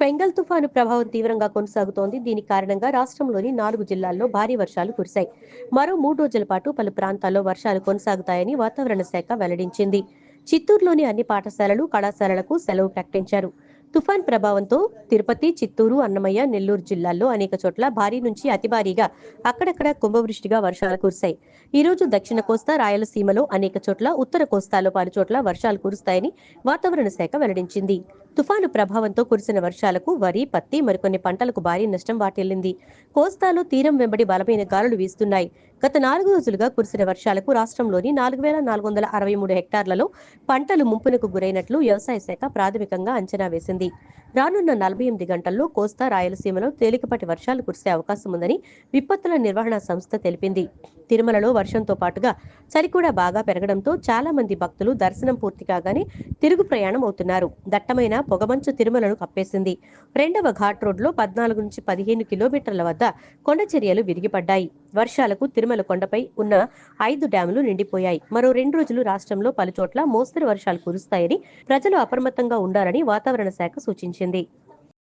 Fengal తుఫాను ప్రభావం తీవ్రంగా కొనసాగుతోంది. దీని కారణంగా రాష్ట్రంలోని నాలుగు జిల్లాల్లో భారీ వర్షాలు కురిశాయి. మరో మూడు రోజుల పాటు పలు ప్రాంతాల్లో వర్షాలు కొనసాగుతాయని వాతావరణ శాఖ వెల్లడించింది. చిత్తూరులోని అన్ని పాఠశాలలు కళాశాలలకు సెలవు ప్రకటించారు. తుఫాన్ ప్రభావంతో తిరుపతి చిత్తూరు అన్నమయ్య నెల్లూరు జిల్లాల్లో అనేక చోట్ల భారీ నుంచి అతి భారీగా అక్కడక్కడ కుంభవృష్టిగా వర్షాలు కురిశాయి. ఈ రోజు దక్షిణ కోస్తా రాయలసీమలో అనేక చోట్ల ఉత్తర కోస్తాలో పలు చోట్ల వర్షాలు కురుస్తాయని వాతావరణ శాఖ వెల్లడించింది. తుఫాను ప్రభావంతో కురిసిన వర్షాలకు వరి పత్తి మరికొన్ని పంటలకు భారీ నష్టం వాటిల్లింది. కోస్తాలో తీరం వెంబడి బలమైన గాలులు వీస్తున్నాయి. గత నాలుగు రోజులుగా కురిసిన వర్షాలకు రాష్ట్రంలోని నాలుగు వేల నాలుగు వందల అరవై మూడు హెక్టార్లలో పంటలు ముంపునకు గురైనట్లు వ్యవసాయ శాఖ ప్రాథమికంగా అంచనా వేసింది. రానున్న నలభై ఎనిమిది గంటల్లో కోస్తా రాయలసీమలో తేలికపాటి వర్షాలు కురిసే అవకాశం ఉందని విపత్తుల నిర్వహణ సంస్థ తెలిపింది. తిరుమలలో వర్షంతో పాటుగా చలి కూడా బాగా పెరగడంతో చాలా మంది భక్తులు దర్శనం పూర్తి కాగానే తిరుగు ప్రయాణం అవుతున్నారు. దట్టమైన పొగమంచు తిరుమలను కప్పేసింది. రెండవ ఘాట్ రోడ్లో పద్నాలుగు నుంచి పదిహేను కిలోమీటర్ల వద్ద కొండ చర్యలు విరిగిపడ్డాయి. వర్షాలకు తిరుమల కొండపై ఉన్న ఐదు డ్యాములు నిండిపోయాయి. మరో రెండు రోజులు రాష్ట్రంలో పలుచోట్ల మోస్తరు వర్షాలు కురుస్తాయని ప్రజలు అప్రమత్తంగా ఉండాలని వాతావరణ శాఖ సూచించింది.